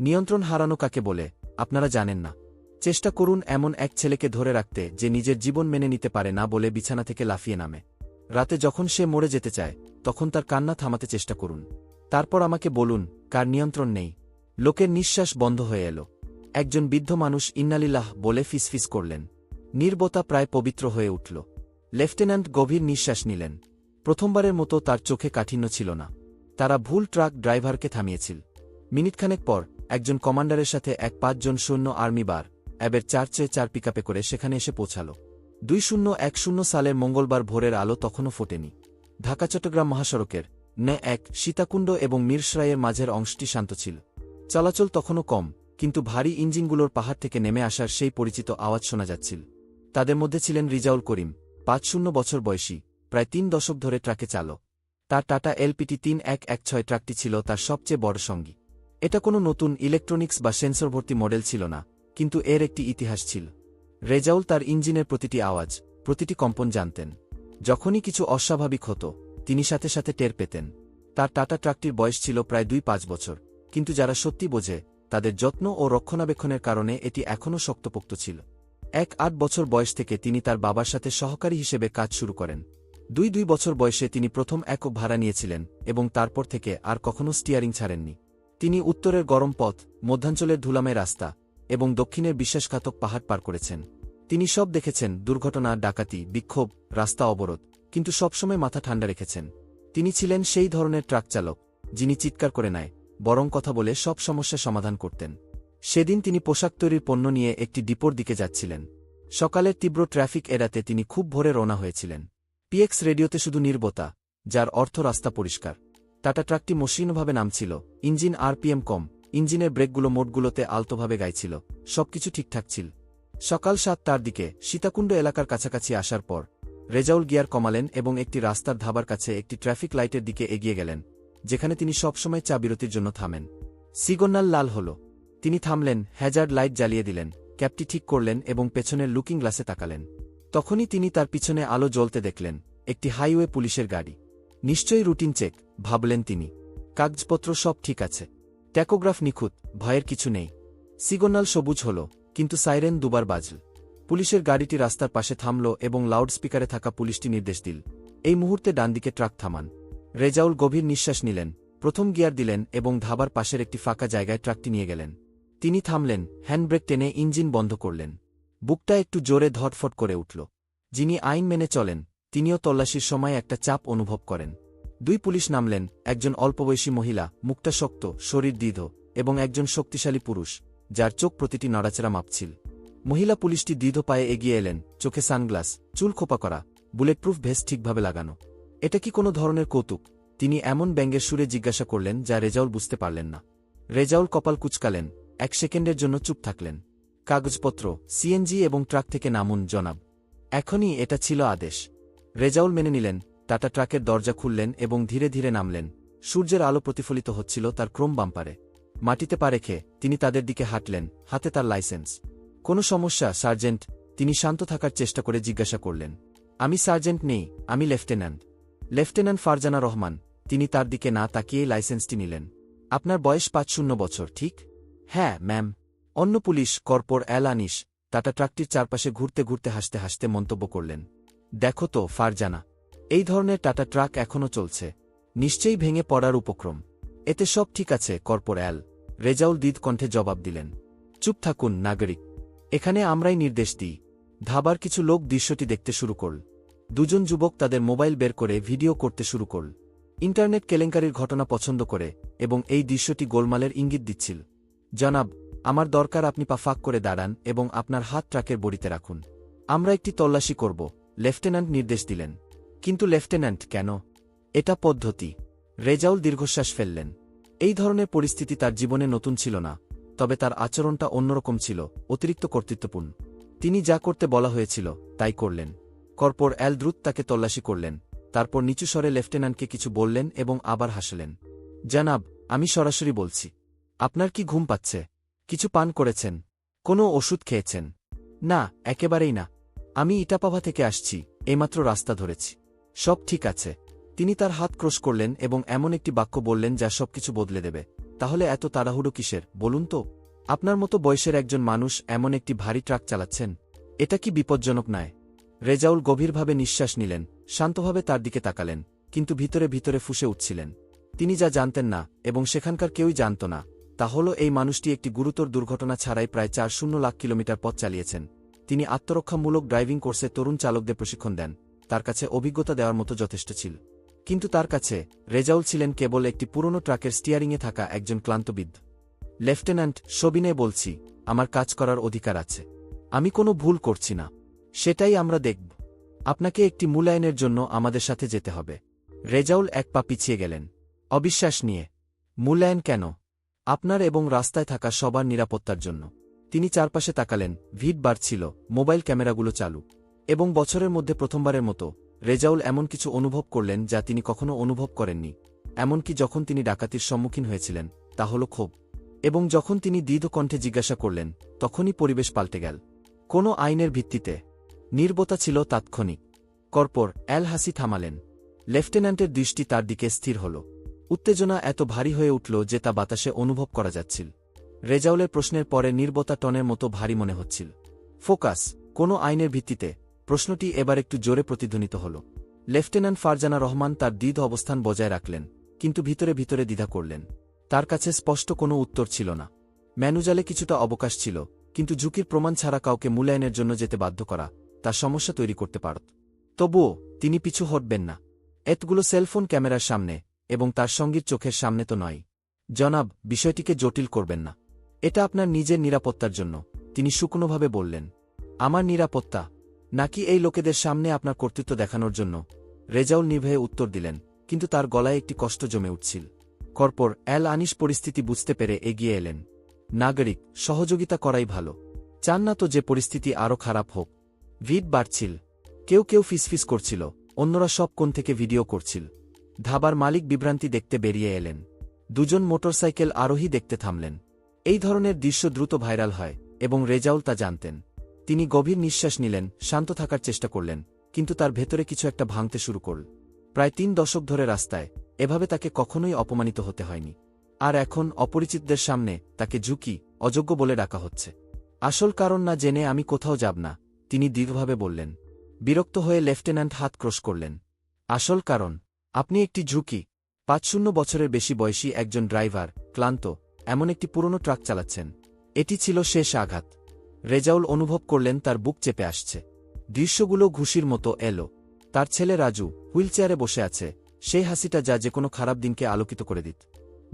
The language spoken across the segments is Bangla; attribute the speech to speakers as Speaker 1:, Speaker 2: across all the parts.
Speaker 1: নিয়ন্ত্রণ হারানো কাকে বলে, আপনারা জানেন না। চেষ্টা করুন এমন এক ছেলেকে ধরে রাখতে যে নিজের জীবন মেনে নিতে পারে না বলে বিছানা থেকে লাফিয়ে নামে। রাতে যখন সে মরে যেতে চায়, তখন তার কান্না থামাতে চেষ্টা করুন। তারপর আমাকে বলুন, কার নিয়ন্ত্রণ নেই? লোকের নিঃশ্বাস বন্ধ হয়ে এলো। একজন বৃদ্ধ মানুষ ইন্নালিল্লাহ বলে ফিসফিস করলেন। নির্বতা প্রায় পবিত্র হয়ে উঠল। লেফটেন্যান্ট গভীর নিঃশ্বাস নিলেন। প্রথমবারের মতো তার চোখে কাঠিন্য ছিল না। তারা ভুল ট্রাক ড্রাইভারকে থামিয়েছিল। মিনিটখানেক পর একজন কমান্ডারের সাথে এক পাঁচজন সৈন্য আর্মি বার, অ্যাবের চার চেয়ে চার পিকাপে করে সেখানে এসে পৌঁছাল। দুই শূন্য এক শূন্য সালের মঙ্গলবার ভোরের আলো তখনও ফোটেনি। ঢাকা, চট্টগ্রাম মহাসড়কের নে এক সীতাকুণ্ড এবং মিরসরাইয়ের মাঝের অংশটি শান্ত ছিল। চলাচল তখনও কম, কিন্তু ভারী ইঞ্জিনগুলোর পাহাড় থেকে নেমে আসার সেই পরিচিত আওয়াজ শোনা যাচ্ছিল। তাদের মধ্যে ছিলেন রিজাউল করিম, পাঁচ শূন্য বছর বয়সী, প্রায় তিন দশক ধরে ট্রাকে চালক। তার টাটা এলপিটি তিন এক এক ছয় ট্রাকটি ছিল তার সবচেয়ে বড় সঙ্গী। এটা কোনো নতুন ইলেকট্রনিক্স বা সেন্সরভর্তি মডেল ছিল না, কিন্তু এর একটি ইতিহাস ছিল। রেজাউল তার ইঞ্জিনের প্রতিটি আওয়াজ, প্রতিটি কম্পন জানতেন। যখনই কিছু অস্বাভাবিক হতো, তিনি সাথে সাথে টের পেতেন। তার টাটা ট্রাকটির বয়স ছিল প্রায় দুই পাঁচ বছর, কিন্তু যারা সত্যি বোঝে, তাদের যত্ন ও রক্ষণাবেক্ষণের কারণে এটি এখনও শক্তপোক্ত ছিল। এক আট বছর বয়স থেকে তিনি তার বাবার সাথে সহকারী হিসেবে কাজ শুরু করেন। দুই দুই বছর বয়সে তিনি প্রথম একক ভাড়া নিয়েছিলেন এবং তারপর থেকে আর কখনও স্টিয়ারিং ছাড়েননি। তিনি উত্তরের গরম পথ, মধ্যাঞ্চলের ধুলামে রাস্তা এবং দক্ষিণের বিশ্বাসঘাতক পাহাড় পার করেছেন। তিনি সব দেখেছেন, দুর্ঘটনা, ডাকাতি, বিক্ষোভ, রাস্তা অবরোধ, কিন্তু সবসময় মাথা ঠান্ডা রেখেছেন। তিনি ছিলেন সেই ধরনের ট্রাক চালক, যিনি চিৎকার করে নেয়, বরং কথা বলে সব সমস্যা সমাধান করতেন। সেদিন তিনি পোশাক তৈরির পণ্য নিয়ে একটি ডিপোর দিকে যাচ্ছিলেন। সকালের তীব্র ট্রাফিক এড়াতে তিনি খুব ভোরে রওনা হয়েছিলেন। পিএক্স রেডিওতে শুধু নির্বতা, যার অর্থ রাস্তা পরিষ্কার। টাটা ট্রাকটি মসৃণভাবে নামছিল, ইঞ্জিন আরপিএম কম, ইঞ্জিনের ব্রেকগুলো মোটগুলোতে আলতোভাবে গাইছিল, সবকিছু ঠিকঠাক ছিল। সকাল সাতটার দিকে সীতাকুণ্ড এলাকার কাছাকাছি আসার পর, রেজাউল গিয়ার কমালেন এবং একটি রাস্তার ধাবার কাছে একটি ট্রাফিক লাইটের দিকে এগিয়ে গেলেন, যেখানে তিনি সবসময় চা বিরতির জন্য থামেন। সিগন্যাল লাল হল। তিনি থামলেন, হ্যাজার্ড লাইট জ্বালিয়ে দিলেন ক্যাপটি ঠিক করলেন এবং পেছনের লুকিং গ্লাসে তাকালেন। তখনই তিনি তার পিছনে আলো জ্বলতে দেখলেন, একটি হাইওয়ে পুলিশের গাড়ি। নিশ্চয়ই রুটিন চেক, ভাবলেন তিনি। কাগজপত্র সব ঠিক আছে। ট্যাকোগ্রাফ নিখুঁত, ভয়ের কিছু নেই। সিগন্যাল সবুজ হল, কিন্তু সাইরেন দুবার বাজল। পুলিশের গাড়িটি রাস্তার পাশে থামল এবং লাউডস্পিকারে থাকা পুলিশটি নির্দেশ দিল। এই মুহূর্তে ডানদিকে ট্রাক থামান। রেজাউল গভীর নিঃশ্বাস নিলেন, প্রথম গিয়ার দিলেন এবং ধাবার পাশের একটি ফাঁকা জায়গায় ট্রাকটি নিয়ে গেলেন। তিনি থামলেন, হ্যান্ডব্রেক টেনে ইঞ্জিন বন্ধ করলেন। বুকটা একটু জোরে ধটফট করে উঠল। যিনি আইন মেনে চলেন তিনিও তল্লাশির সময় একটা চাপ অনুভব করেন। দুই পুলিশ নামলেন, একজন অল্পবয়সী মহিলা মুখটা শক্ত, শরীর দীর্ঘ এবং একজন শক্তিশালী পুরুষ, যার চোখ প্রতিটি নড়াচড়া মাপছিল। মহিলা পুলিশটি দীর্ঘ পায়ে এগিয়ে এলেন, চোখে সানগ্লাস, চুল খোপা করা, বুলেটপ্রুফ ভেস্ট ঠিকভাবে লাগানো। এটা কি কোনো ধরনের কৌতুক? তিনি এমন ব্যঙ্গের সুরে জিজ্ঞাসা করলেন, যা রেজাউল বুঝতে পারলেন না। রেজাউল কপাল কুচকালেন, এক সেকেন্ডের জন্য চুপ থাকলেন। কাগজপত্র, সিএনজি এবং ট্রাক থেকে নামুন, জনাব। এখনই এটা ছিল আদেশ। রেজাউল মেনে নিলেন, টাটা ট্রাকের দরজা খুললেন এবং ধীরে ধীরে নামলেন। সূর্যের আলো প্রতিফলিত হচ্ছিল তার ক্রোম বাম্পারে। মাটিতে পা রেখে তিনি তাদের দিকে হাঁটলেন, হাতে তার লাইসেন্স। কোনো সমস্যা, সার্জেন্ট? তিনি শান্ত থাকার চেষ্টা করে জিজ্ঞাসা করলেন। আমি সার্জেন্ট নেই, আমি লেফটেন্যান্ট। লেফটেন্যান্ট ফারজানা রহমান, তিনি তার দিকে না তাকিয়েই লাইসেন্সটি নিলেন। আপনার বয়স পাঁচ শূন্য বছর, ঠিক? হ্যাঁ ম্যাম। অন্য police, corporal Anis, Tata ট্রাকটির চারপাশে ঘুরতে ঘুরতে হাসতে হাসতে মন্তব্য করলেন। দেখো তো, ফারজানা, এই ধরনের টাটা ট্রাক এখনও চলছে। নিশ্চয়ই ভেঙে পড়ার উপক্রম। এতে সব ঠিক আছে, কর্পোর অ্যাল। রেজাউল দিদ কণ্ঠে জবাব দিলেন। চুপ থাকুন, নাগরিক। এখানে আমরাই নির্দেশ দিই। ধাবার কিছু লোক দৃশ্যটি দেখতে শুরু করল। দুজন যুবক তাদের মোবাইল বের করে ভিডিও করতে শুরু করল। ইন্টারনেট কেলেঙ্কারির ঘটনা পছন্দ করে এবং এই দৃশ্যটি গোলমালের ইঙ্গিত দিচ্ছিল। জনাব, আমার দরকার আপনি পা ফাঁক করে দাঁড়ান এবং আপনার হাত ট্রাকের বড়িতে রাখুন। আমরা একটি তল্লাশি করব। লেফটেন্যান্ট নির্দেশ দিলেন। কিন্তু লেফটেন্যান্ট কেন? এটা পদ্ধতি। রেজাউল দীর্ঘশ্বাস ফেললেন। এই ধরনের পরিস্থিতি তার জীবনে নতুন ছিল না, তবে তার আচরণটা অন্যরকম ছিল, অতিরিক্ত কর্তৃত্বপূর্ণ। তিনি যা করতে বলা হয়েছিল, তাই করলেন। কর্পোর অ্যাল দ্রুত তাকে তল্লাশি করলেন, তারপর নিচু স্বরে লেফটেন্যান্টকে কিছু বললেন এবং আবার হাসলেন। জানাব, আমি সরাসরি বলছি। আপনার কি ঘুম পাচ্ছে? কিছু পান করেছেন? কোনো ওষুধ খেয়েছেন? না, একেবারেই না। আমি ইটাপাভা থেকে আসছি, এইমাত্র রাস্তা ধরেছি। সব ঠিক আছে। তিনি তার হাত ক্রোশ করলেন এবং এমন একটি বাক্য বললেন যা সবকিছু বদলে দেবে। তাহলে এত তাড়াহুড়ো কিসের? বলুন তো। আপনার মতো বয়সের একজন মানুষ এমন একটি ভারী ট্রাক চালাচ্ছেন? এটা কি বিপজ্জনক নয় রেজাউল গভীরভাবে নিঃশ্বাস নিলেন, শান্তভাবে তার দিকে তাকালেন, কিন্তু ভিতরে ভিতরে ফুসে উঠছিলেন। তিনি যা জানতেন না, এবং সেখানকার কেউই জানত না। তা হল এই মানুষটি একটি গুরুতর দুর্ঘটনা ছাড়াই প্রায় চার শূন্য লাখ কিলোমিটার পথ চালিয়েছেন। তিনি আত্মরক্ষামূলক ড্রাইভিং কোর্সে তরুণ চালকদের প্রশিক্ষণ দেন। তার কাছে অভিজ্ঞতা দেওয়ার মতো যথেষ্ট ছিল। কিন্তু তার কাছে রেজাউল ছিলেন কেবল একটি পুরনো ট্রাকের স্টিয়ারিংয়ে থাকা একজন ক্লান্তবিদ। লেফটেন্যান্ট সবিনে বলছি, আমার কাজ করার অধিকার আছে। আমি কোনো ভুল করছি না। সেটাই আমরা দেখব। আপনাকে একটি মূল্যায়নের জন্য আমাদের সাথে যেতে হবে। রেজাউল এক পা পিছিয়ে গেলেন। অবিশ্বাস নিয়ে। মূল্যায়ন কেন? আপনার এবং রাস্তায় থাকা সবার নিরাপত্তার জন্য। তিনি চারপাশে তাকালেন, ভিড় বাড়ছিল, মোবাইল ক্যামেরাগুলো চালু। এবং বছরের মধ্যে প্রথমবারের মতো, রেজাউল এমন কিছু অনুভব করলেন যা তিনি কখনো অনুভব করেননি। এমনকি যখন তিনি ডাকাতির সম্মুখীন হয়েছিলেন, তা হল ক্ষোভ। এবং যখন তিনি দীর্ঘ কণ্ঠে জিজ্ঞাসা করলেন, তখনই পরিবেশ পাল্টে গেল। কোনো আইনের ভিত্তিতে? নির্বতা ছিল তাৎক্ষণিক। কর্পর এল হাসি থামালেন। লেফটেন্যান্টের দৃষ্টি তার দিকে স্থির হল। উত্তেজনা এত ভারী হয়ে উঠল যে তা বাতাসে অনুভব করা যাচ্ছিল। রেজাউলের প্রশ্নের পরে নির্বতা টনের মতো ভারী মনে হচ্ছিল। ফোকাস, কোনো আইনের ভিত্তিতে, প্রশ্নটি এবার একটু জোরে প্রতিধ্বনিত হল। লেফটেন্যান্ট ফারজানা রহমান তার দ্বিধ অবস্থান বজায় রাখলেন, কিন্তু ভিতরে ভিতরে দ্বিধা করলেন। তার কাছে স্পষ্ট কোনো উত্তর ছিল না। ম্যানুজালে কিছুটা অবকাশ ছিল, কিন্তু ঝুঁকির প্রমাণ ছাড়া কাউকে মূল্যায়নের জন্য যেতে বাধ্য করা, তার সমস্যা তৈরি করতে পারত। তবুও, তিনি পিছু হটবেন না। এতগুলো সেলফোন ক্যামেরার সামনে, এবং তার সঙ্গীর চোখের সামনে তো নয়। জনাব, বিষয়টিকে জটিল করবেন না। এটা আপনার নিজের নিরাপত্তার জন্য, তিনি শুকনোভাবে বললেন। আমার নিরাপত্তা? নাকি এই লোকেদের সামনে আপনার কর্তৃত্ব দেখানোর জন্য? রেজাউল নিভয়ে উত্তর দিলেন, কিন্তু তার গলায় একটি কষ্ট জমে উঠছিল। কর্পর অ্যাল আনিস পরিস্থিতি বুঝতে পেরে এগিয়ে এলেন। নাগরিক, সহযোগিতা করাই ভালো। চান না তো যে পরিস্থিতি আরও খারাপ হোক। ভিড় বাড়ছিল। কেউ কেউ ফিসফিস করছিল, অন্যরা সব কোণ থেকে ভিডিও করছিল। ধাবার মালিক বিভ্রান্তি দেখতে বেরিয়ে এলেন। দুজন মোটরসাইকেল আরোহী দেখতে থামলেন। এই ধরনের দৃশ্য দ্রুত ভাইরাল হয় এবং রেজাউল তা জানতেন। তিনি গভীর নিঃশ্বাস নিলেন, শান্ত থাকার চেষ্টা করলেন, কিন্তু তার ভেতরে কিছু একটা ভাঙতে শুরু করল। প্রায় তিন দশক ধরে রাস্তায়, এভাবে তাকে কখনোই অপমানিত হতে হয়নি। আর এখন অপরিচিতদের সামনে তাকে ঝুঁকি, অযোগ্য বলে ডাকা হচ্ছে। আসল কারণ না জেনে আমি কোথাও যাব না, তিনি দৃঢ়ভাবে বললেন। বিরক্ত হয়ে লেফটেন্যান্ট হাত ক্রোশ করলেন। আসল কারণ, আপনি একটি ঝুঁকি। পাঁচ শূন্য বছরের বেশি বয়সী একজন ড্রাইভার, ক্লান্ত এমন একটি পুরনো ট্রাক চালাচ্ছেন। এটি ছিল শেষ আঘাত। রেজাউল অনুভব করলেন তার বুক চেপে আসছে। দৃশ্যগুলো ঘুষির মতো এলো। তার ছেলে রাজু হুইলচেয়ারে বসে আছে। সেই হাসিটা যা যে কোনো খারাপ দিনকে আলোকিত করে দিত।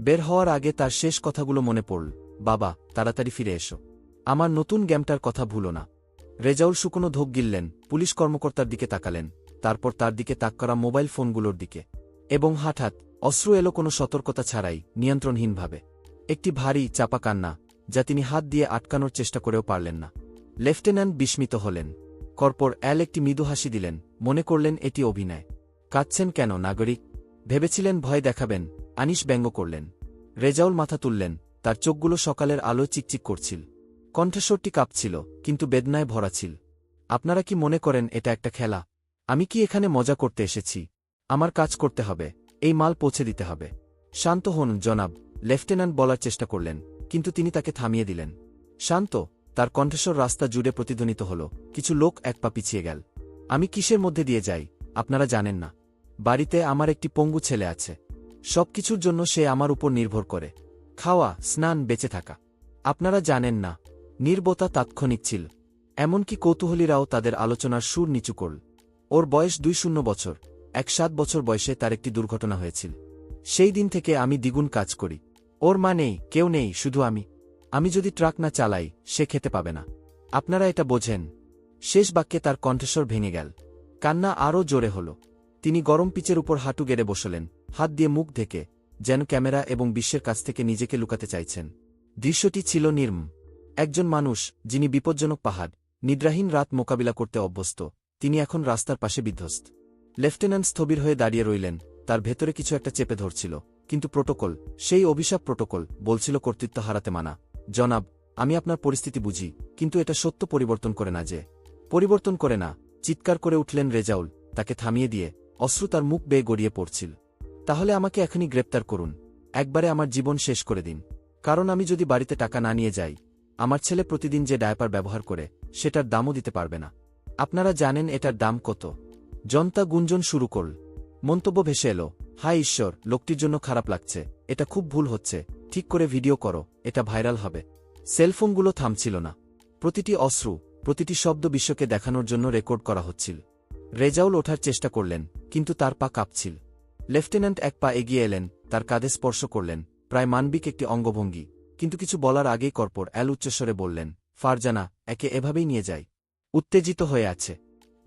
Speaker 1: বের হওয়ার আগে তার শেষ কথাগুলো মনে পড়ল। বাবা, তাড়াতাড়ি ফিরে এসো। আমার নতুন গেমটার কথা ভুলো না। রেজাউল শুকনো ধোক গিললেন। পুলিশ কর্মকর্তার দিকে তাকালেন। তারপর তার দিকে তাক করা মোবাইল ফোনগুলোর দিকে। এবং হঠাৎ অশ্রু এলো কোনো সতর্কতা ছাড়াই, নিয়ন্ত্রণহীনভাবে। একটি ভারী চাপা কান্না, যা তিনি হাত দিয়ে আটকানোর চেষ্টা করেও পারলেন না। লেফটেন্যান্ট বিস্মিত হলেন। কর্পর অ্যাল একটি মৃদু হাসি দিলেন, মনে করলেন এটি অভিনয়। কাঁদছেন কেন, নাগরিক? ভেবেছিলেন ভয় দেখাবেন আনিস ব্যঙ্গ করলেন। রেজাউল মাথা তুললেন, তার চোখগুলো সকালের আলো চিকচিক করছিল। কণ্ঠস্বরটি কাঁপছিল, কিন্তু বেদনায় ভরা ছিল। আপনারা কি মনে করেন এটা একটা খেলা? আমি কি এখানে মজা করতে এসেছি? আমার কাজ করতে হবে, এই মাল পৌঁছে দিতে হবে। শান্ত হন, জনাব। লেফটেন্যান্ট বলার চেষ্টা করলেন, কিন্তু তিনি তাকে থামিয়ে দিলেন। শান্ত, তার কণ্ঠস্বর রাস্তা জুড়ে প্রতিধ্বনিত হল, কিছু লোক এক পা পিছিয়ে গেল। আমি কিসের মধ্যে দিয়ে যাই, আপনারা জানেন না। বাড়িতে আমার একটি পঙ্গু ছেলে আছে। সবকিছুর জন্য সে আমার উপর নির্ভর করে। খাওয়া, স্নান, বেঁচে থাকা। আপনারা জানেন না, নির্বতা তাৎক্ষণিক ছিল। এমনকি কৌতূহলীরাও তাদের আলোচনার সুর নিচু করল। ওর বয়স দুই শূন্য বছর। এক সাত বছর বয়সে তার একটি দুর্ঘটনা হয়েছিল। সেই দিন থেকে আমি দ্বিগুণ কাজ করি। ওর মা নেই, কেউ নেই, শুধু আমি। আমি যদি ট্রাক না চালাই, সে খেতে পাবে না। আপনারা এটা বোঝেন। শেষ বাক্যে তার কণ্ঠস্বর ভেঙে গেল। কান্না আরও জোরে হল। তিনি গরম পিচের উপর হাঁটু গেড়ে বসলেন। হাত দিয়ে মুখ ঢেকে, যেন ক্যামেরা এবং বিশ্বের কাছ থেকে নিজেকে লুকাতে চাইছেন। দৃশ্যটি ছিল নির্ম। একজন মানুষ, যিনি বিপজ্জনক পাহাড়, নিদ্রাহীন রাত মোকাবিলা করতে অভ্যস্ত। তিনি এখন রাস্তার পাশে বিধ্বস্ত। লেফটেন্যান্ট স্থবির হয়ে দাঁড়িয়ে রইলেন। তার ভেতরে কিছু একটা চেপে ধরছিল। কিন্তু প্রোটোকল, সেই অভিশাপ প্রোটোকল, বলছিল কর্তৃত্ব হারাতে মানা। জনাব, আমি আপনার পরিস্থিতি বুঝি, কিন্তু এটা সত্য পরিবর্তন করে না যে। পরিবর্তন করে না, চিৎকার করে উঠলেন রেজাউল, তাকে থামিয়ে দিয়ে, অশ্রু তার মুখ বেয়ে গড়িয়ে পড়ছিল। তাহলে আমাকে এখনই গ্রেপ্তার করুন। একবারে আমার জীবন শেষ করে দিন। কারণ আমি যদি বাড়িতে টাকা না নিয়ে যাই, আমার ছেলে প্রতিদিন যে ডায়পার ব্যবহার করে, সেটার দামও দিতে পারবে না। আপনারা জানেন এটার দাম কত। জনতা গুঞ্জন শুরু করল। মন্তব্য ভেসে এলো। হায় ঈশ্বর, লোকটির জন্য খারাপ লাগছে। এটা খুব ভুল হচ্ছে। ঠিক করে ভিডিও করো। এটা ভাইরাল হবে। সেলফোনগুলো থামছিল না। প্রতিটি অশ্রু, প্রতিটি শব্দ বিশ্বকে দেখানোর জন্য রেকর্ড করা হচ্ছিল। রেজাউল ওঠার চেষ্টা করলেন, কিন্তু তার পা কাঁপছিল। লেফটেন্যান্ট এক পা এগিয়ে এলেন, তার কাঁধে স্পর্শ করলেন, প্রায় মানবিক একটি অঙ্গভঙ্গি। কিন্তু কিছু বলার আগেই কর্পর অ্যাল উচ্চস্বরে বললেন, ফারজানা, একে এভাবেই নিয়ে যাই। উত্তেজিত হয়ে আছে।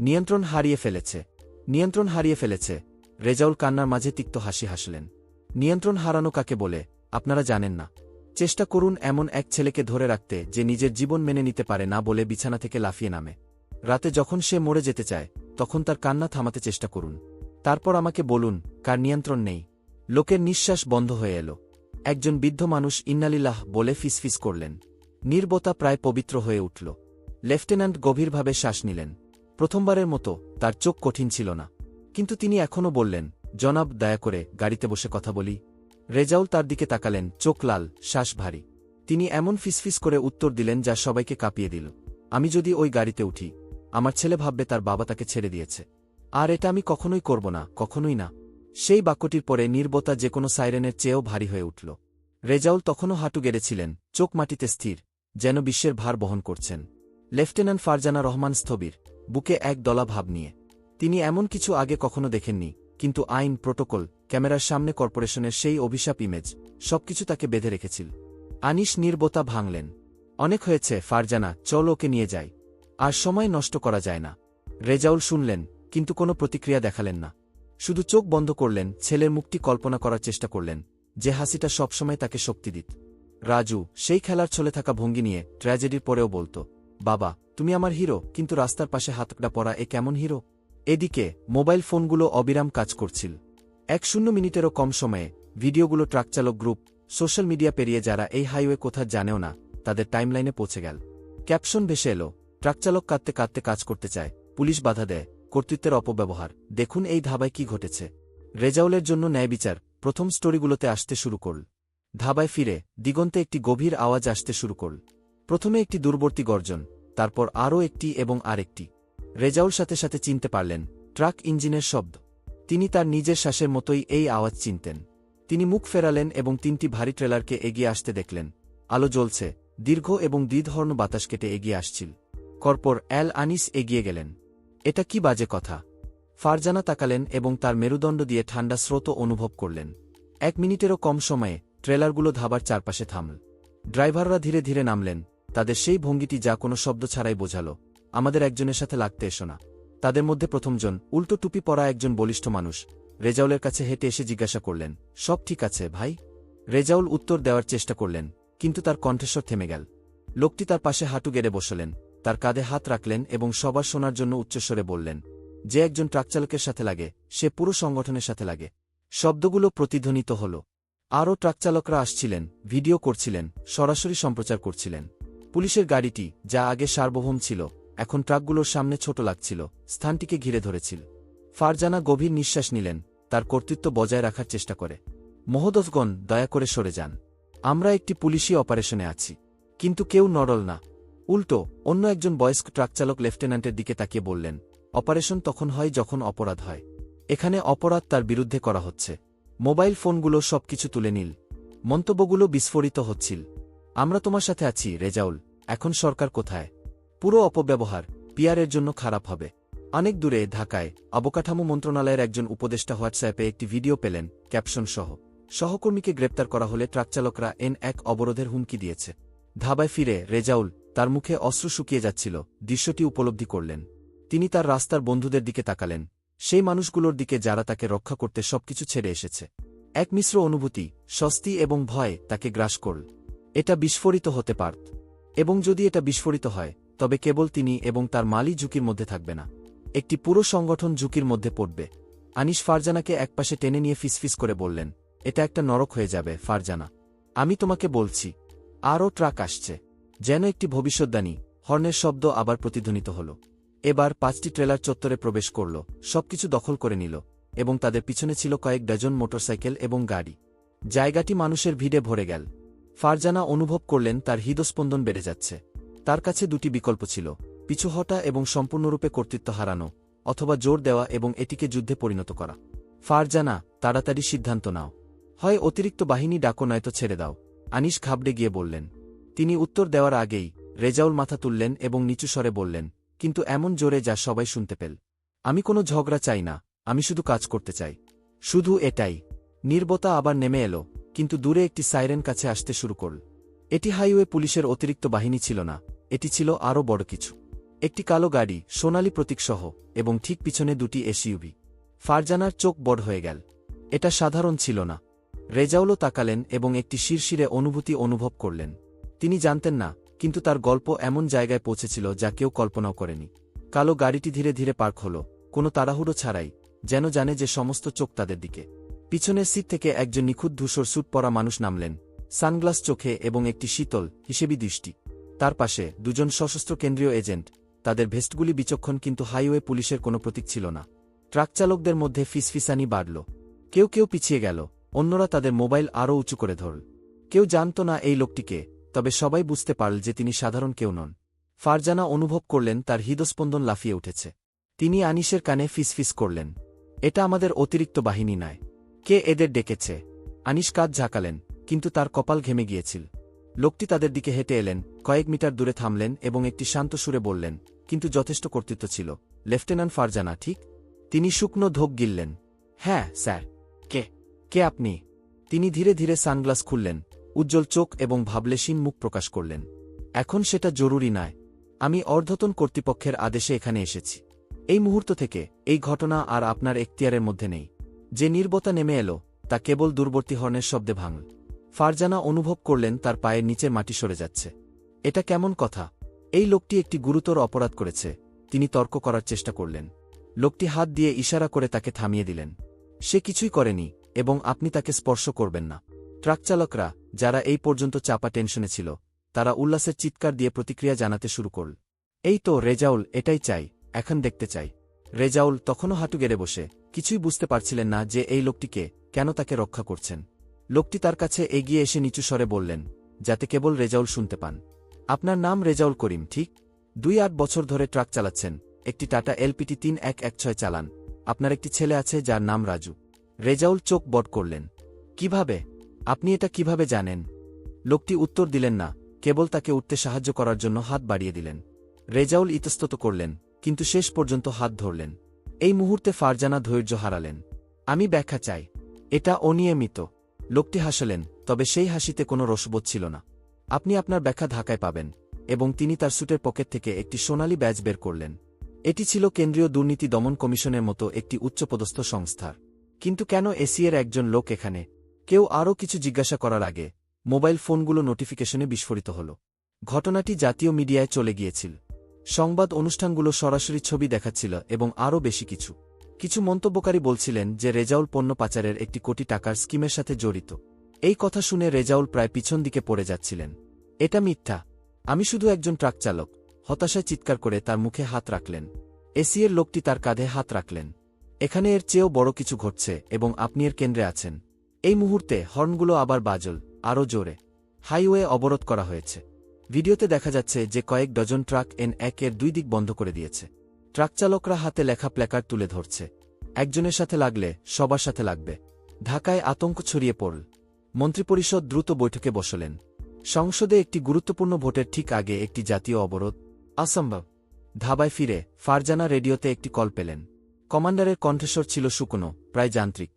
Speaker 1: নিয়ন্ত্রণ হারিয়ে ফেলেছে। নিয়ন্ত্রণ হারিয়ে ফেলেছে। রেজাউল কান্নার মাঝে তিক্ত হাসি হাসলেন। নিয়ন্ত্রণ হারানো কাকে বলে, আপনারা জানেন না। চেষ্টা করুন এমন এক ছেলেকে ধরে রাখতে যে নিজের জীবন মেনে নিতে পারে না বলে বিছানা থেকে লাফিয়ে নামে। রাতে যখন সে মরে যেতে চায়, তখন তার কান্না থামাতে চেষ্টা করুন। তারপর আমাকে বলুন, কার নিয়ন্ত্রণ নেই? লোকের নিঃশ্বাস বন্ধ হয়ে এলো। একজন বৃদ্ধ মানুষ ইন্নালিল্লাহ বলে ফিসফিস করলেন। নির্বতা প্রায় পবিত্র হয়ে উঠল। লেফটেন্যান্ট গভীরভাবে শ্বাস নিলেন। প্রথমবারের মতো তার চোখ কঠিন ছিল না। কিন্তু তিনি এখনও বললেন, জনাব, দয়া করে গাড়িতে বসে কথা বলি। রেজাউল তার দিকে তাকালেন, চোখ লাল, শ্বাস ভারী। তিনি এমন ফিসফিস করে উত্তর দিলেন যা সবাইকে কাঁপিয়ে দিল। আমি যদি ওই গাড়িতে উঠি, আমার ছেলে ভাববে তার বাবা তাকে ছেড়ে দিয়েছে। আর এটা আমি কখনোই করব না, কখনোই না। সেই বাক্যটির পরে নির্বতা যে কোনো সাইরেনের চেয়েও ভারী হয়ে উঠল। রেজাউল তখনও হাঁটু গেড়েছিলেন, চোখ মাটিতে স্থির, যেন বিশ্বের ভার বহন করছেন। লেফটেন্যান্ট ফারজানা রহমান স্থবির, বুকে এক দলা ভাব নিয়ে। তিনি এমন কিছু আগে কখনো দেখেননি, কিন্তু আইন, প্রোটোকল, ক্যামেরার সামনে কর্পোরেশনের সেই অভিশাপ ইমেজ, সবকিছু তাকে বেঁধে রেখেছিল। আনিস নির্বতা ভাঙলেন। অনেক হয়েছে, ফারজানা, চল ওকে নিয়ে যাই। আর সময় নষ্ট করা যায় না। রেজাউল শুনলেন, কিন্তু কোনো প্রতিক্রিয়া দেখালেন না। শুধু চোখ বন্ধ করলেন, ছেলের মুক্তি কল্পনা করার চেষ্টা করলেন, যে হাসিটা সবসময় তাকে শক্তি দিত। রাজু, সেই খেলার ছলে থাকা ভঙ্গি নিয়ে ট্র্যাজেডির পরেও বলতো, বাবা, তুমি আমার হিরো, কিন্তু রাস্তার পাশে হাতকড়া পরা এ কেমন হিরো? এদিকে, মোবাইল ফোনগুলো অবিরাম কাজ করছিল। এক শূন্য মিনিটেরও কম সময়ে ভিডিওগুলো ট্রাকচালক গ্রুপ, সোশ্যাল মিডিয়া পেরিয়ে যারা এই হাইওয়ে কোথা জানেও না, তাদের টাইমলাইনে পৌঁছে গেল। ক্যাপশন ভেসে এলো ট্রাকচালক কাঁদতে কাঁদতে কাজ করতে চায়, পুলিশ বাধা দেয়, কর্তৃত্বের অপব্যবহার, দেখুন এই ধাবায় কি ঘটেছে। রেজাউলের জন্য ন্যায় বিচার, প্রথম স্টোরিগুলোতে আসতে শুরু করল। ধাবায় ফিরে, দিগন্তে একটি গভীর আওয়াজ আসতে শুরু করল। প্রথমে একটি দূরবর্তী গর্জন, তারপর আরও একটি এবং আরেকটি। রেজাউল সাথে সাথে চিনতে পারলেন, ট্রাক ইঞ্জিনের শব্দ। তিনি তার নিজের শ্বাসের মতোই এই আওয়াজ চিনতেন। তিনি মুখ ফেরালেন এবং তিনটি ভারী ট্রেলারকে এগিয়ে আসতে দেখলেন। আলো জ্বলছে, দীর্ঘ এবং দ্বিধর্ণ বাতাস কেটে এগিয়ে আসছিল। কর্পর অ্যাল আনিস এগিয়ে গেলেন। এটা কি বাজে কথা? ফারজানা তাকালেন এবং তার মেরুদণ্ড দিয়ে ঠান্ডা স্রোত অনুভব করলেন। এক মিনিটেরও কম সময়ে ট্রেলারগুলো ধাবার চারপাশে থামল। ড্রাইভাররা ধীরে ধীরে নামলেন, তাদের সেই ভঙ্গিটি যা কোনো শব্দ ছাড়াই বোঝাল। আমাদের একজনের সাথে লাগতে এসো না। তাদের মধ্যে প্রথমজন, উল্টো টুপি পরা একজন বলিষ্ঠ মানুষ। রেজাউলের কাছে হেঁটে এসে জিজ্ঞাসা করলেন, সব ঠিক আছে ভাই? রেজাউল উত্তর দেওয়ার চেষ্টা করলেন, কিন্তু তার কণ্ঠস্বর থেমে গেল। লোকটি তার পাশে হাঁটু গেড়ে বসলেন, তার কাঁধে হাত রাখলেন এবং সবার শোনার জন্য উচ্চস্বরে বললেন, যে একজন ট্রাকচালকের সাথে লাগে, সে পুরো সংগঠনের সাথে লাগে। শব্দগুলো প্রতিধ্বনিত হল। আরও ট্রাকচালকরা আসছিলেন, ভিডিও করছিলেন, সরাসরি সম্প্রচার করছিলেন। পুলিশের গাড়িটি, যা আগে সার্বভৌম ছিল এখন ট্রাকগুলোর সামনে ছোট লাগছিল, স্থানটিকে ঘিরে ধরেছিল। ফারজানা গভীর নিঃশ্বাস নিলেন, তার কর্তৃত্ব বজায় রাখার চেষ্টা করে। মহোদফগণ দয়া করে সরে যান। আমরা একটি পুলিশি অপারেশনে আছি। কিন্তু কেউ নড়ল না। উল্টো, অন্য একজন বয়স্ক ট্রাকচালক লেফটেন্যান্টের দিকে তাকিয়ে বললেন, অপারেশন তখন হয় যখন অপরাধ হয়। এখানে অপরাধ তার বিরুদ্ধে করা হচ্ছে। মোবাইল ফোনগুলো সবকিছু তুলে নিল। মন্তব্যগুলো বিস্ফোরিত হচ্ছিল। আমরা তোমার সাথে আছি, রেজাউল। এখন সরকার কোথায়? পুরো অপব্যবহার পিয়ারের জন্য খারাপ হবে। অনেক দূরে, ঢাকায়, অবকাঠামো মন্ত্রণালয়ের একজন উপদেষ্টা হোয়াটসঅ্যাপে একটি ভিডিও পেলেন, ক্যাপশন সহ। সহকর্মীকে গ্রেপ্তার করা হলে ট্রাকচালকরা এন এক অবরোধের হুমকি দিয়েছে। ধাবায় ফিরে রেজাউল তার মুখে অস্ত্র শুকিয়ে যাচ্ছিল, দৃশ্যটি উপলব্ধি করলেন। তিনি তার রাস্তার বন্ধুদের দিকে তাকালেন। সেই মানুষগুলোর দিকে যারা তাকে রক্ষা করতে সবকিছু ছেড়ে এসেছে। এক মিশ্র অনুভূতি, স্বস্তি এবং ভয় তাকে গ্রাস করল। এটা বিস্ফোরিত হতে পারত। এবং যদি এটা বিস্ফোরিত হয় তবে কেবল তিনি এবং তার মালি ঝুঁকির মধ্যে থাকবে না। একটি পুরো সংগঠন ঝুঁকির মধ্যে পড়বে। আনিস ফারজানাকে একপাশে টেনে নিয়ে ফিসফিস করে বললেন, এটা একটা নরক হয়ে যাবে, ফারজানা। আমি তোমাকে বলছি, আরও ট্রাক আসছে। যেন একটি ভবিষ্যদ্বাণী। হর্নের শব্দ আবার প্রতিধ্বনিত হল। এবার পাঁচটি ট্রেলার চত্বরে প্রবেশ করল, সবকিছু দখল করে নিল এবং তাদের পিছনে ছিল কয়েক ডজন মোটরসাইকেল এবং গাড়ি। জায়গাটি মানুষের ভিড়ে ভরে গেল। ফারজানা অনুভব করলেন তার হৃদস্পন্দন বেড়ে যাচ্ছে। তার কাছে দুটি বিকল্প ছিল, পিছু হটা এবং সম্পূর্ণরূপে কর্তৃত্ব হারানো, অথবা জোর দেওয়া এবং এটিকে যুদ্ধে পরিণত করা। ফারজানা, তাড়াতাড়ি সিদ্ধান্ত নাও। হয় অতিরিক্ত বাহিনী ডাকো নয়তো ছেড়ে দাও। আনিস ঘাবড়ে গিয়ে বললেন। তিনি উত্তর দেওয়ার আগেই রেজাউল মাথা তুললেন এবং নিচু স্বরে বললেন, কিন্তু এমন জোরে যা সবাই শুনতে পেল। আমি কোনো ঝগড়া চাই না, আমি শুধু কাজ করতে চাই। শুধু এটাই। নির্বতা আবার নেমে এলো, কিন্তু দূরে একটি সাইরেন কাছে আসতে শুরু করল। এটি হাইওয়ে পুলিশের অতিরিক্ত বাহিনী ছিল না, এটি ছিল আরও বড় কিছু। একটি কালো গাড়ি, সোনালী প্রতীকসহ, এবং ঠিক পিছনে দুটি এসইউভি। ফারজানার চোখ বড় হয়ে গেল। এটা সাধারণ ছিল না। রেজাউলও তাকালেন এবং একটি শিরশিরে অনুভূতি অনুভব করলেন। তিনি জানতেন না, কিন্তু তার গল্প এমন জায়গায় পৌঁছেছিল যা কেউ কল্পনাও করেনি। কালো গাড়িটি ধীরে ধীরে পার্ক হল, কোনো তাড়াহুড়ো ছাড়াই, যেন জানে যে সমস্ত চোখ তাদের দিকে। পিছনের সিট থেকে একজন নিখুঁত ধূসর স্যুট পরা মানুষ নামলেন সানগ্লাস চোখে এবং একটি শীতল, হিসেবি দৃষ্টি। তার পাশে দুজন সশস্ত্র কেন্দ্রীয় এজেন্ট, তাদের ভেস্টগুলি বিচক্ষণ কিন্তু হাইওয়ে পুলিশের কোনো প্রতীক ছিল না। ট্রাক চালকদের মধ্যে ফিসফিসানি বাড়ল। কেউ কেউ পিছিয়ে গেল, অন্যরা তাদের মোবাইল আরও উঁচু করে ধরল। কেউ জানত না এই লোকটিকে, তবে সবাই বুঝতে পারল যে তিনি সাধারণ কেউ নন। ফারজানা অনুভব করলেন তার হৃদস্পন্দন লাফিয়ে উঠেছে। তিনি আনিসের কানে ফিসফিস করলেন। এটা আমাদের অতিরিক্ত বাহিনী নয়। কে এদের ডেকেছে? আনিস কাজ ঝাঁকালেন। কিন্তু তার কপাল ঘেমে গিয়েছিল। লোকটি তাদের দিকে হেঁটে এলেন, কয়েক মিটার দূরে থামলেন এবং একটি শান্ত সুরে বললেন, কিন্তু যথেষ্ট কর্তৃত্ব ছিল। লেফটেন্যান্ট ফারজানা, ঠিক? তিনি শুকনো ধোক গিললেন হ্যাঁ স্যার। কে? কে আপনি? তিনি ধীরে ধীরে সানগ্লাস খুললেন, উজ্জ্বল চোখ এবং ভাবলেশীন মুখ প্রকাশ করলেন, এখন সেটা জরুরি নয়। আমি অর্ধতন কর্তৃপক্ষের আদেশে এখানে এসেছি। এই মুহূর্ত থেকে এই ঘটনা আর আপনার এখতিয়ারের মধ্যে নেই। যে নির্বতা নেমে এলো, তা কেবল দূরবর্তী হর্নের শব্দে ভাঙল। ফারজানা অনুভব করলেন তার পায়ের নিচে মাটি সরে যাচ্ছে। এটা কেমন কথা? এই লোকটি একটি গুরুতর অপরাধ করেছে। তিনি তর্ক করার চেষ্টা করলেন। লোকটি হাত দিয়ে ইশারা করে তাকে থামিয়ে দিলেন। সে কিছুই করেনি এবং আপনি তাকে স্পর্শ করবেন না। ট্রাক চালকরা, যারা এই পর্যন্ত চাপা টেনশনে ছিল, তারা উল্লাসের চিৎকার দিয়ে প্রতিক্রিয়া জানাতে শুরু করল। এই তো রেজাউল, এটাই চাই, এখন দেখতে চাই। রেজাউল তখনও হাঁটু গেড়ে বসে, কিছুই বুঝতে পারছিলেন না যে এই লোকটিকে কেন তাকে রক্ষা করছেন। লোকটি তার কাছে এগিয়ে এসে নিচু স্বরে বললেন, যাতে কেবল রেজাউল শুনতে পান। আপনার নাম রেজাউল করিম, ঠিক? দুই আট বছর ধরে ট্রাক চালাচ্ছেন। একটি টাটা এলপিটি তিন এক এক ছয় চালান। আপনার একটি ছেলে আছে যার নাম রাজু। রেজাউল চোখ বট করলেন, কীভাবে? আপনি এটা কীভাবে জানেন? লোকটি উত্তর দিলেন না, কেবল তাকে উঠতে সাহায্য করার জন্য হাত বাড়িয়ে দিলেন। রেজাউল ইতস্তত করলেন, কিন্তু শেষ পর্যন্ত হাত ধরলেন। এই মুহূর্তে ফারজানা ধৈর্য হারালেন। আমি ব্যাখ্যা চাই। এটা অনিয়মিত। লোকটি হাসলেন, তবে সেই হাসিতে কোনো রসবোধ ছিল না। আপনি আপনার ব্যাখ্যা ঢাকায় পাবেন, এবং তিনি তার স্যুটের পকেট থেকে একটি সোনালী ব্যাজ বের করলেন। এটি ছিল কেন্দ্রীয় দুর্নীতি দমন কমিশনের মতো একটি উচ্চপদস্থ সংস্থার। কিন্তু কেন এসিএর একজন লোক এখানে? কেউ আরও কিছু জিজ্ঞাসা করার আগে মোবাইল ফোনগুলো নোটিফিকেশনে বিস্ফোরিত হল। ঘটনাটি জাতীয় মিডিয়ায় চলে গিয়েছিল। সংবাদ অনুষ্ঠানগুলো সরাসরি ছবি দেখাচ্ছিল, এবং আরও বেশি কিছু। কিছু মন্তব্যকারী বলছিলেন যে রেজাউল পণ্য পাচারের একটি কোটি টাকার স্কিমের সাথে জড়িত। এই কথা শুনে রেজাউল প্রায় পিছন দিকে পড়ে যাচ্ছিলেন। এটা মিথ্যা। আমি শুধু একজন ট্রাক চালক। হতাশায় চিৎকার করে তার মুখে হাত রাখলেন। এসিএর লোকটি তার কাঁধে হাত রাখলেন। এখানে এর চেয়েও বড় কিছু ঘটছে এবং আপনি এর কেন্দ্রে আছেন। এই মুহূর্তে হর্নগুলো আবার বাজল, আরও জোরে। হাইওয়ে অবরোধ করা হয়েছে। ভিডিওতে দেখা যাচ্ছে যে কয়েক ডজন ট্রাক এন একের দুই দিক বন্ধ করে দিয়েছে। ট্রাক চালকরা হাতে লেখা প্ল্যাকার্ড তুলে ধরছে। একজনের সাথে লাগলে সবার সাথে লাগবে। ঢাকায় আতঙ্ক ছড়িয়ে পড়ল। মন্ত্রিপরিষদ দ্রুত বৈঠকে বসলেন। সংসদে একটি গুরুত্বপূর্ণ ভোটের ঠিক আগে একটি জাতীয় অবরোধ, অসম্ভব। ধাবায় ফিরে ফারজানা রেডিওতে একটি কল পেলেন। কমান্ডারের কণ্ঠস্বর ছিল শুকনো, প্রায় যান্ত্রিক।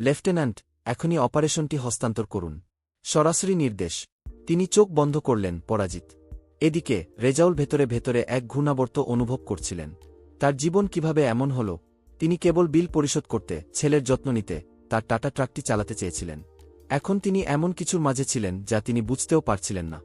Speaker 1: লেফটেন্যান্ট, এখনই অপারেশনটি হস্তান্তর করুন। সরাসরি নির্দেশ। তিনি চোখ বন্ধ করলেন পরাজিত। এদিকে রেজাউল ভেতরে ভেতরে এক ঘূর্ণাবর্ত অনুভব করছিলেন। তার জীবন কীভাবে এমন হল, তিনি কেবল বিল পরিশোধ করতে, ছেলের যত্ন নিতে, তার টাটা ট্রাকটি চালাতে চেয়েছিলেন। এখন তিনি এমন কিছুর মাঝে ছিলেন যা তিনি বুঝতেও পারছিলেন না।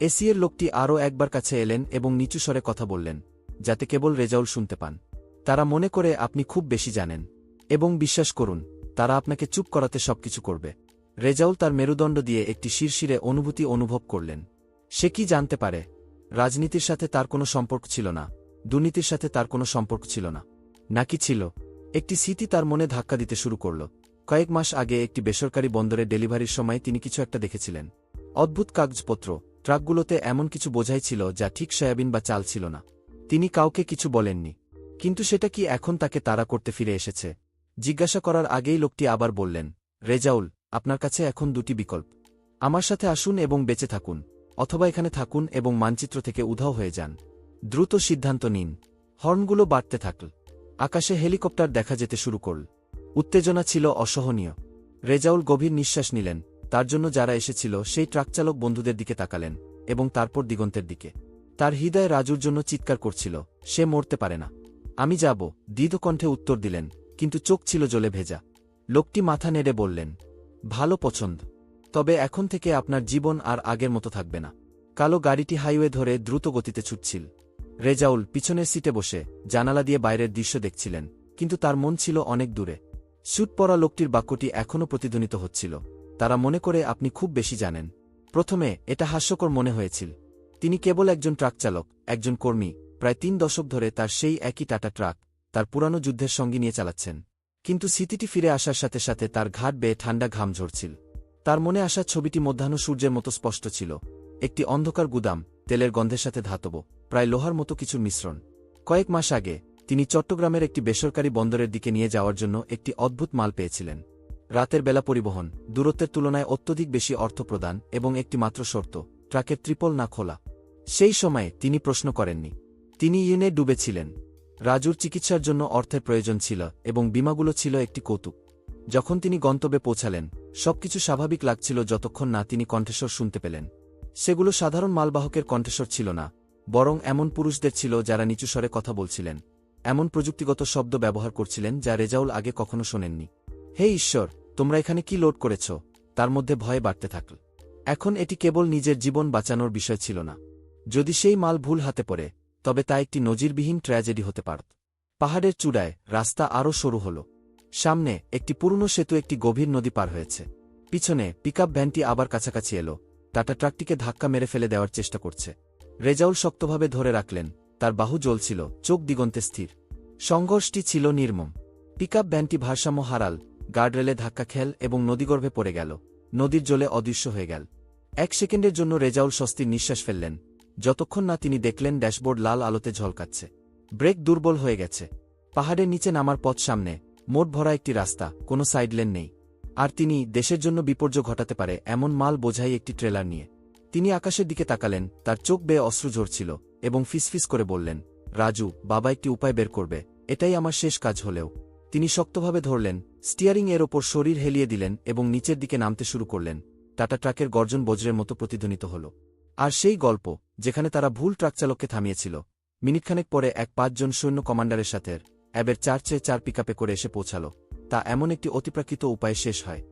Speaker 1: এসিএর লোকটি আরও একবার কাছে এলেন এবং নিচু স্বরে কথা বললেন, যাতে কেবল রেজাউল শুনতে পান। তারা মনে করে আপনি খুব বেশি জানেন, এবং বিশ্বাস করুন, তারা আপনাকে চুপ করাতে সবকিছু করবে। রেজাউল তার মেরুদণ্ড দিয়ে একটি শিরশিরে অনুভূতি অনুভব করলেন। সে কি জানতে পারে? রাজনীতির সাথে তার কোনো সম্পর্ক ছিল না। দুর্নীতির সাথে তার কোনো সম্পর্ক ছিল না। নাকি ছিল? একটি স্মৃতি তার মনে ধাক্কা দিতে শুরু করল। কয়েক মাস আগে একটি বেসরকারি বন্দরে ডেলিভারির সময় তিনি কিছু একটা দেখেছিলেন। অদ্ভুত কাগজপত্র, ট্রাকগুলোতে এমন কিছু বোঝাই ছিল যা ঠিক সয়াবিন বা চাল ছিল না। তিনি কাউকে কিছু বলেননি। কিন্তু সেটা কি এখন তাকে তাড়া করতে ফিরে এসেছে? জিজ্ঞাসা করার আগেই লোকটি আবার বললেন, রেজাউল, আপনার কাছে এখন দুটি বিকল্প। আমার সাথে আসুন এবং বেঁচে থাকুন, অথবা এখানে থাকুন এবং মানচিত্র থেকে উধাও হয়ে যান। দ্রুত সিদ্ধান্ত নিন। হর্নগুলো বাড়তে থাকল আকাশে হেলিকপ্টার দেখা যেতে শুরু করল। উত্তেজনা ছিল অসহনীয়। রেজাউল গভীর নিঃশ্বাস নিলেন। তার জন্য যারা এসেছিল, সেই ট্রাকচালক বন্ধুদের দিকে তাকালেন এবং তারপর দিগন্তের দিকে। তার হৃদয় রাজুর জন্য চিৎকার করছিল, সে মরতে পারে না। আমি যাব। দৃঢ় কণ্ঠে উত্তর দিলেন, কিন্তু চোখ ছিল জলে ভেজা। লোকটি মাথা নেড়ে বললেন, ভালো পছন্দ। তবে এখন থেকে আপনার জীবন আর আগের মতো থাকবে না। কালো গাড়িটি হাইওয়ে ধরে দ্রুত গতিতে ছুটছিল। রেজাউল পিছনের সিটে বসে জানালা দিয়ে বাইরের দৃশ্য দেখছিলেন, কিন্তু তার মন ছিল অনেক দূরে। স্যুট পরা লোকটির বাক্যটি এখনও প্রতিধ্বনিত হচ্ছিল। তারা মনে করে আপনি খুব বেশি জানেন। প্রথমে এটা হাস্যকর মনে হয়েছিল। তিনি কেবল একজন ট্রাক চালক, একজন কর্মী, প্রায় তিন দশক ধরে তার সেই একই টাটা ট্রাক তার পুরানো যুদ্ধের সঙ্গে নিয়ে চালাচ্ছেন। কিন্তু স্মৃতিটি ফিরে আসার সাথে সাথে তার ঘাট বেয়ে ঠান্ডা ঘাম ঝরছিল। তার মনে আসা ছবিটি মধ্যাহ্ন সূর্যের মতো স্পষ্ট ছিল। একটি অন্ধকার গুদাম, তেলের গন্ধের সাথে ধাতব। প্রায় লোহার মতো কিছুর মিশ্রণ। কয়েক মাস আগে, তিনি চট্টগ্রামের একটি বেসরকারি বন্দরের দিকে নিয়ে যাওয়ার জন্য একটি অদ্ভুত মাল পেয়েছিলেন। রাতের বেলা পরিবহন, দূরত্বের তুলনায় অত্যধিক বেশি অর্থ প্রদান এবং একটি মাত্র শর্ত, ট্রাকের ত্রিপল না খোলা। সেই সময়ে তিনি প্রশ্ন করেননি। তিনি ইউনে ডুবেছিলেন। রাজুর চিকিৎসার জন্য অর্থের প্রয়োজন ছিল এবং বিমাগুলো ছিল একটি কৌতুক। যখন তিনি গন্তব্যে পৌঁছালেন, সবকিছু স্বাভাবিক লাগছিল যতক্ষণ না তিনি কণ্ঠস্বর শুনতে পেলেন। সেগুলো সাধারণ মালবাহকের কণ্ঠস্বর ছিল না বরং এমন পুরুষদের ছিল যারা নিচু স্বরে কথা বলছিলেন, এমন প্রযুক্তিগত শব্দ ব্যবহার করছিলেন যা রেজাউল আগে কখনো শোনেননি। হে ঈশ্বর, তোমরা এখানে কি লোড করেছ? তার মধ্যে ভয় বাড়তে থাকল। এখন এটি কেবল নিজের জীবন বাঁচানোর বিষয় ছিল না। যদি সেই মাল ভুল হাতে পড়ে, তবে তা একটি নজিরবিহীন ট্র্যাজেডি হতে পারত। পাহাড়ের চূড়ায় রাস্তা আরও সরু হল। সামনে একটি পুরনো সেতু একটি গভীর নদী পার হয়েছে। পিছনে পিকআপ ভ্যানটি আবার কাছাকাছি এলো। টাটা ট্রাকটিকে ধাক্কা মেরে ফেলে দেওয়ার চেষ্টা করছে। রেজাউল শক্তভাবে ধরে রাখলেন, তার বাহু জ্বলছিল, চোখ দিগন্তে স্থির। সংঘর্ষটি ছিল নির্মম। পিকআপ ভ্যানটি ভারসাম্য হারাল, গার্ডরেলে ধাক্কা খেল এবং নদীগর্ভে পড়ে গেল। নদীর জলে অদৃশ্য হয়ে গেল। এক সেকেন্ডের জন্য রেজাউল স্বস্তির নিঃশ্বাস ফেললেন। যতক্ষণ না তিনি দেখলেন ড্যাশবোর্ড লাল আলোতে ঝলকাচ্ছে। ব্রেক দুর্বল হয়ে গেছে। পাহাড়ের নিচে নামার পথ সামনে, মোট ভরা একটি রাস্তা, কোনো সাইডলেন নেই। আর তিনি দেশের জন্য বিপর্যয় ঘটাতে পারে এমন মাল বোঝাই একটি ট্রেলার নিয়ে। তিনি আকাশের দিকে তাকালেন, তার চোখ বেয়ে অশ্রু ঝরছিল, এবং ফিসফিস করে বললেন, রাজু, বাবা একটি উপায় বের করবে, এটাই আমার শেষ কাজ হলেও। তিনি শক্তভাবে ধরলেন, স্টিয়ারিং এর ওপর শরীর হেলিয়ে দিলেন এবং নিচের দিকে নামতে শুরু করলেন। টাটা ট্রাকের গর্জন বজ্রের মতো প্রতিধ্বনিত হল। আর সেই গল্প, যেখানে তারা ভুল ট্রাক চালককে থামিয়েছিল। মিনিটখানেক পরে এক পাঁচজন সৈন্য কমান্ডারের সাথে অ্যাবের চার চেয়ে চার পিকআপে করে এসে পৌঁছাল। তা এমন একটি অতিপ্রাকৃত উপায়ে শেষ হয়।